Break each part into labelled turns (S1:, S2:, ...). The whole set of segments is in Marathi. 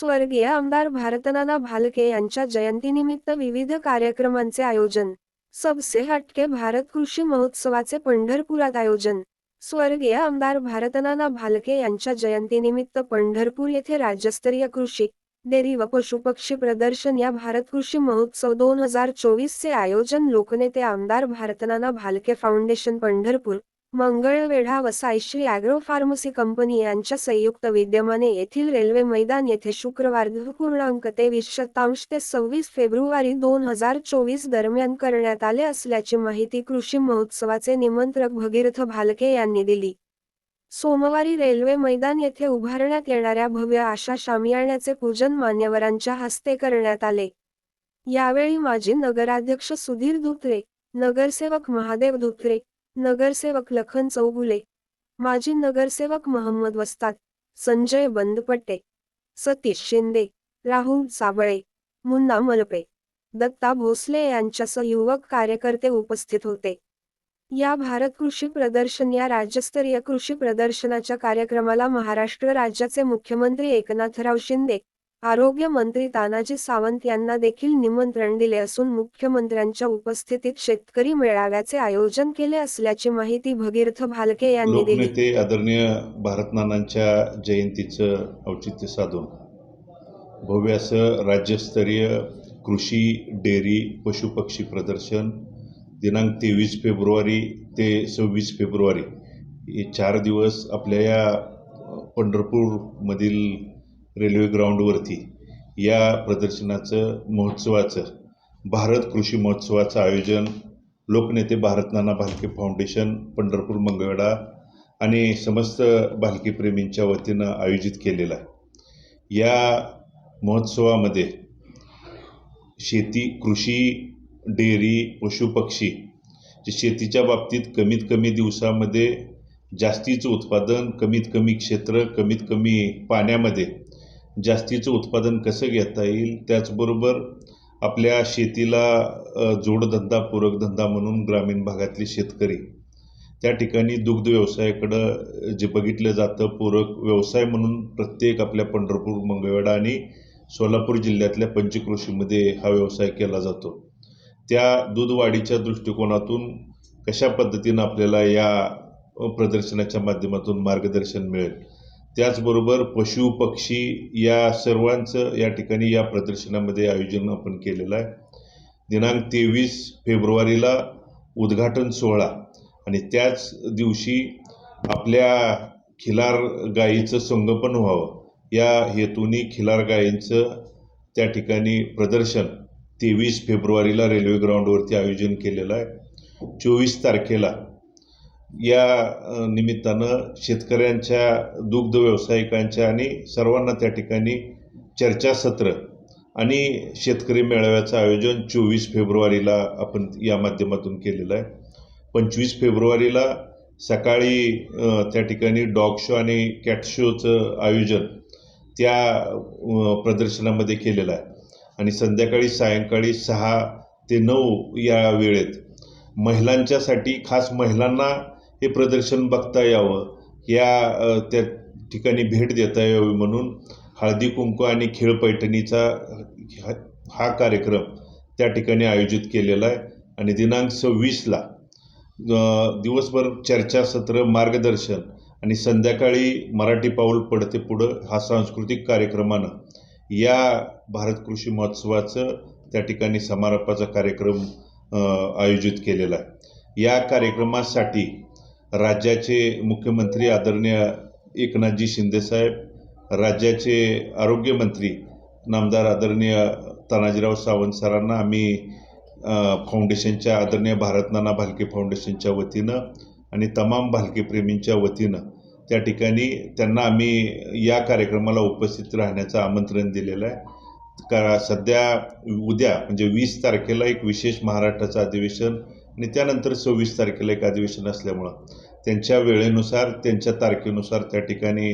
S1: स्वर्गीय आमदार भारतनाना भालके यांच्या जयंतीनिमित्त विविध कार्यक्रमांचे आयोजन. सबसे हटके भारत कृषी महोत्सवाचे पंढरपुरात आयोजन. स्वर्गीय आमदार भारतनाना भालके यांच्या जयंतीनिमित्त पंढरपूर येथे राज्यस्तरीय कृषी डेरी व पशुपक्षी प्रदर्शन या भारत कृषी महोत्सव दोन हजार चोवीस चे आयोजन लोकनेते आमदार भारतनाना भालके फाउंडेशन पंढरपूर मंगळवेढा व अॅग्रो फार्मसी कंपनी यांच्या संयुक्त विद्यमाने येथील रेल्वे मैदान येथे शुक्रवार पूर्णांक तेवीस शतांश ते सव्वीस फेब्रुवारी दोन हजार चोवीस दरम्यान करण्यात आले असल्याची माहिती कृषी महोत्सवाचे निमंत्रक भगीरथ भालके यांनी दिली. सोमवारी रेल्वे मैदान येथे उभारण्यात येणाऱ्या भव्य आशा शामियाण्याचे पूजन मान्यवरांच्या हस्ते करण्यात आले. यावेळी माजी नगराध्यक्ष सुधीर धुत्रे नगरसेवक महादेव धुत्रे नगरसेवक लखन चौगुले माजी नगरसेवक महम्मद वस्ताद संजय बंदपट्टे सतीश शिंदे राहुल साबळे मुन्ना मलपे दत्ता भोसले यांच्यासह युवक कार्यकर्ते उपस्थित होते. या भारत कृषी प्रदर्शन या राज्यस्तरीय कृषी प्रदर्शनाच्या कार्यक्रमाला महाराष्ट्र राज्याचे मुख्यमंत्री एकनाथराव शिंदे आरोग्य मंत्री तानाजी सावंत यांना देखील निमंत्रण दिले असून मुख्यमंत्र्यांच्या उपस्थितीत शेतकरी मेळाव्याचे आयोजन केले असल्याची माहिती भगीरथ भालके यांनी दिली.
S2: लोकनेते आदरणीय भारतनानांच्या जयंतीचं औचित्य साधून भव्य असं राज्यस्तरीय कृषी डेअरी पशुपक्षी प्रदर्शन दिनांक तेवीस फेब्रुवारी ते सव्वीस फेब्रुवारी हे चार दिवस आपल्या या पंढरपूरमधील रेल्वे ग्राउंडवरती या प्रदर्शनाचं महोत्सवाचं भारत कृषी महोत्सवाचं आयोजन लोकनेते भारतनाना भालके फाउंडेशन पंढरपूर मंगळवेढा आणि समस्त भालकीप्रेमींच्या वतीनं आयोजित केलेला आहे. या महोत्सवामध्ये शेती कृषी डेअरी पशुपक्षी जे शेतीच्या बाबतीत कमीत कमी दिवसामध्ये जास्तीचं उत्पादन कमीत कमी क्षेत्र कमीत कमी पाण्यामध्ये जास्तीचं उत्पादन कसं घेता येईल त्याचबरोबर आपल्या शेतीला जोडधंदा पूरकधंदा म्हणून ग्रामीण भागातले शेतकरी. त्या ठिकाणी दुग्ध व्यवसायाकडं जे बघितलं जातं पूरक व्यवसाय म्हणून प्रत्येक आपल्या पंढरपूर मंगळवेढा आणि सोलापूर जिल्ह्यातल्या पंचकृषीमध्ये हा व्यवसाय केला जातो. त्या दूध वाढीच्या दृष्टिकोनातून कशा पद्धतीनं आपल्याला या प्रदर्शनाच्या माध्यमातून मार्गदर्शन मिळेल? त्याचबरोबर पशु पक्षी या सर्वांचं या ठिकाणी या प्रदर्शनामध्ये आयोजन आपण केलेलं आहे. दिनांक तेवीस फेब्रुवारीला उद्घाटन सोहळा आणि त्याच दिवशी आपल्या खिलार गायीचं संगोपन व्हावं. या हेतूने खिलार गायींचं त्या ठिकाणी प्रदर्शन तेवीस फेब्रुवारीला रेल्वे ग्राउंडवरती आयोजन केलेलं आहे. चोवीस तारखेला या निमित्तानं शेतकऱ्यांच्या दुग्ध व्यावसायिकांच्या आणि सर्वांना त्या ठिकाणी चर्चासत्र आणि शेतकरी मेळाव्याचं आयोजन चोवीस फेब्रुवारीला आपण या माध्यमातून केलेलं आहे. पंचवीस फेब्रुवारीला सकाळी त्या ठिकाणी डॉग शो आणि कॅट शोचं आयोजन त्या प्रदर्शनामध्ये केलेलं आहे. आणि संध्याकाळी सायंकाळी सहा ते नऊ या वेळेत महिलांच्यासाठी खास महिलांना हे प्रदर्शन बघता यावं. या त्या ठिकाणी भेट देता यावी म्हणून हळदी कुंकू आणि खेळ पैठणीचा हा- कार्यक्रम त्या ठिकाणी आयोजित केलेला आहे. आणि दिनांक सव्वीसला दिवसभर चर्चासत्र मार्गदर्शन आणि संध्याकाळी मराठी पाऊल पडते पुढं हा सांस्कृतिक कार्यक्रमानं या भारत कृषी महोत्सवाचं त्या ठिकाणी समारोपाचा कार्यक्रम आयोजित केलेला आहे. या कार्यक्रमासाठी राज्याचे मुख्यमंत्री आदरणीय एकनाथजी शिंदेसाहेब राज्याचे आरोग्यमंत्री नामदार आदरणीय तानाजीराव सावंत सरांना आम्ही फाउंडेशनच्या आदरणीय भारतनाना भालके फाउंडेशनच्या वतीनं आणि तमाम भालकेप्रेमींच्या वतीनं त्या ठिकाणी त्यांना आम्ही या कार्यक्रमाला उपस्थित राहण्याचं आमंत्रण दिलेलं आहे. का सध्या उद्या म्हणजे वीस तारखेला एक विशेष महाराष्ट्राचं अधिवेशन आणि त्यानंतर सव्वीस तारखेला एक अधिवेशन असल्यामुळं त्यांच्या वेळेनुसार त्यांच्या तारखेनुसार त्या ठिकाणी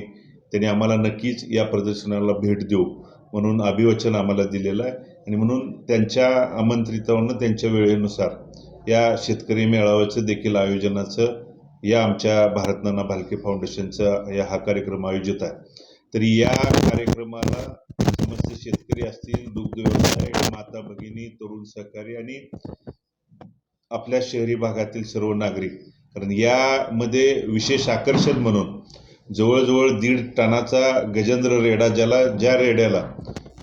S2: त्यांनी आम्हाला नक्कीच या प्रदर्शनाला भेट देऊ म्हणून अभिवचन आम्हाला दिलेलं आहे. आणि म्हणून त्यांच्या आमंत्रितावरनं त्यांच्या वेळेनुसार या शेतकरी मेळाव्याचं देखील आयोजनाचं या आमच्या भारतनाना भालके फाउंडेशनचा या हा कार्यक्रम आयोजित आहे. तर या कार्यक्रमाला समस्त शेतकरी असतील दुग्ध व्यवसाय माता भगिनी तरुण सहकारी आणि आपल्या शहरी भागातील सर्व नागरिक कारण यामध्ये विशेष आकर्षण म्हणून जवळजवळ दीड टनाचा गजेंद्र रेडा ज्याला ज्या रेड्याला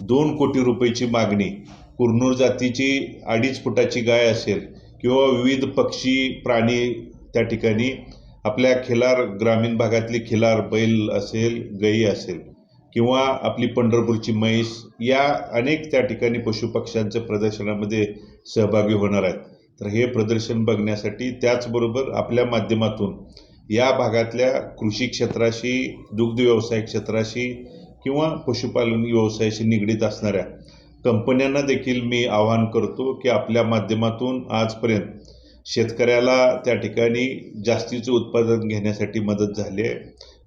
S2: दोन कोटी रुपयाची मागणी कुरनूर जातीची अडीच फुटाची गाय असेल किंवा विविध पक्षी प्राणी त्या ठिकाणी आपल्या खिलार ग्रामीण भागातली खिलार बैल असेल गई असेल किंवा आपली पंढरपूरची म्हैस या अनेक त्या ठिकाणी पशुपक्ष्यांच्या प्रदर्शनामध्ये सहभागी होणार आहेत. तर हे प्रदर्शन बघण्यासाठी त्याचबरोबर आपल्या माध्यमातून या भागातल्या कृषी क्षेत्राशी दुग्ध व्यवसाय क्षेत्राशी किंवा पशुपालन व्यवसायाशी निगडीत असणाऱ्या कंपन्यांना देखील मी आवाहन करतो की आपल्या माध्यमातून आजपर्यंत शेतकऱ्याला त्या ठिकाणी जास्तीचं उत्पादन घेण्यासाठी मदत झाली आहे.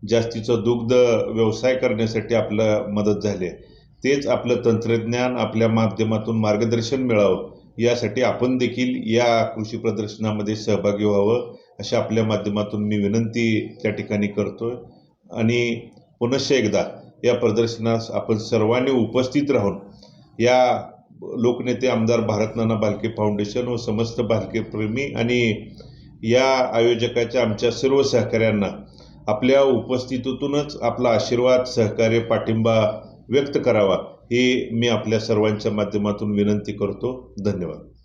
S2: जास्तीचं दुग्ध व्यवसाय करण्यासाठी आपलं मदत झाली आहे. तेच आपलं तंत्रज्ञान आपल्या माध्यमातून मार्गदर्शन मिळावं यासाठी आपण देखील या कृषी प्रदर्शनामध्ये सहभागी व्हावं अशा आपल्या माध्यमातून मी विनंती त्या ठिकाणी करतोय. आणि पुनश्च एकदा या प्रदर्शनास आपण सर्वांनी उपस्थित राहून या लोकनेते आमदार भारतनाना भालके फाउंडेशन व समस्त बालकेप्रेमी आणि या आयोजकाच्या आमच्या सर्व सहकाऱ्यांना आपल्या उपस्थितीतूनच आपला आशीर्वाद सहकार्य पाठिंबा व्यक्त करावा. ही मी आपल्या सर्वांच्या माध्यमातून विनंती करतो. धन्यवाद.